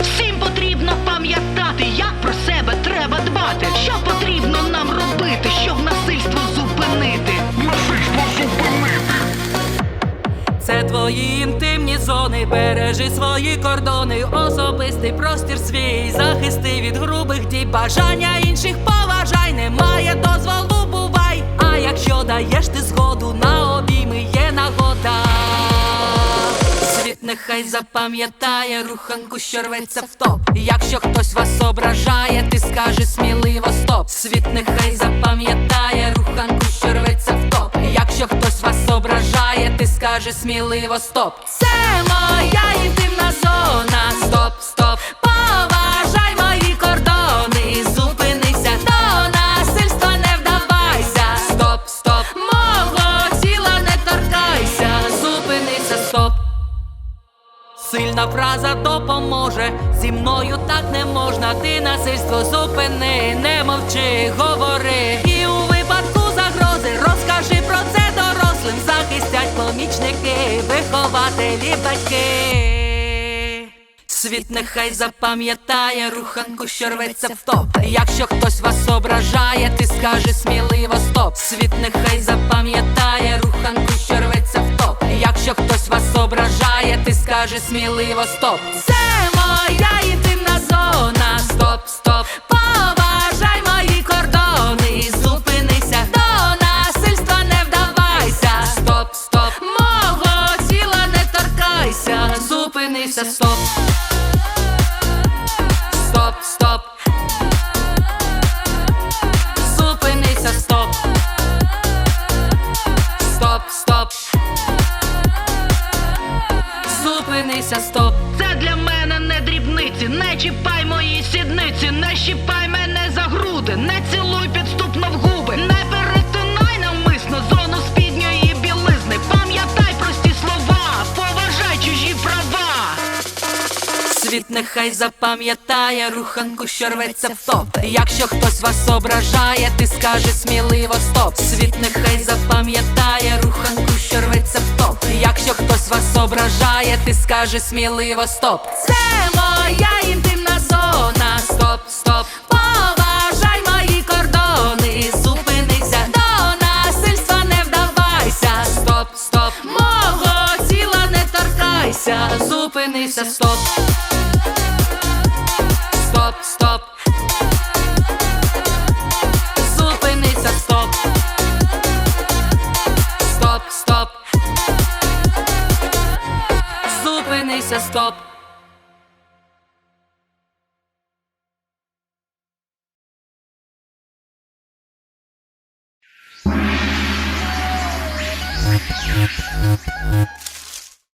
Всім потрібно пам'ятати, як про себе треба дбати. Що потрібно нам робити, щоб насильство зупинити? Це твої інтимні зони, бережи свої кордони, особистий простір свій, захисти від грубих дій, бажання інших поважай, немає дозволу, даєш ти згоду, на обійми є нагода. Світ нехай запам'ятає руханку, що рветься в топ. Якщо хтось вас ображає, ти скажи сміливо стоп. Світ нехай запам'ятає руханку, що рветься в топ. Якщо хтось вас ображає, ти скажи сміливо стоп. Це моя інтимна зона. Сильна фраза допоможе, зі мною так не можна, ти насильство зупини, не мовчи, говори. І у випадку загрози розкажи про це дорослим, захистять помічники, вихователі, батьки. Світ нехай запам'ятає руханку, що рветься в топ. Якщо хтось вас ображає, ти скажи сміливо стоп. Світ нехай запам'ятає скажи сміливо стоп. Це моя інтимна зона. Стоп, стоп. Поважай мої кордони. Зупинися до насильства, не вдавайся. Стоп, стоп. Мого тіла не торкайся. Зупинися. Стоп, Зупинися, стоп. Це для мене не дрібниці. Не чіпай мої сідниці, не щіпай мене за груди, не цілуй підступно в губи, не перетинай навмисно зону спідньої білизни. Пам'ятай прості слова, поважай чужі права. Світ нехай запам'ятає руханку, що рветься в топ. Якщо хтось вас ображає, ти скажи сміливо стоп. Світ нехай запам'ятає вас ображає, ти скажи сміливо стоп. Це моя інтимна зона. Стоп, стоп. Поважай мої кордони. Зупинися до насильства, не вдавайся. Стоп, стоп. Мого тіла не торкайся. Зупинися, стоп. Зупинися, стоп.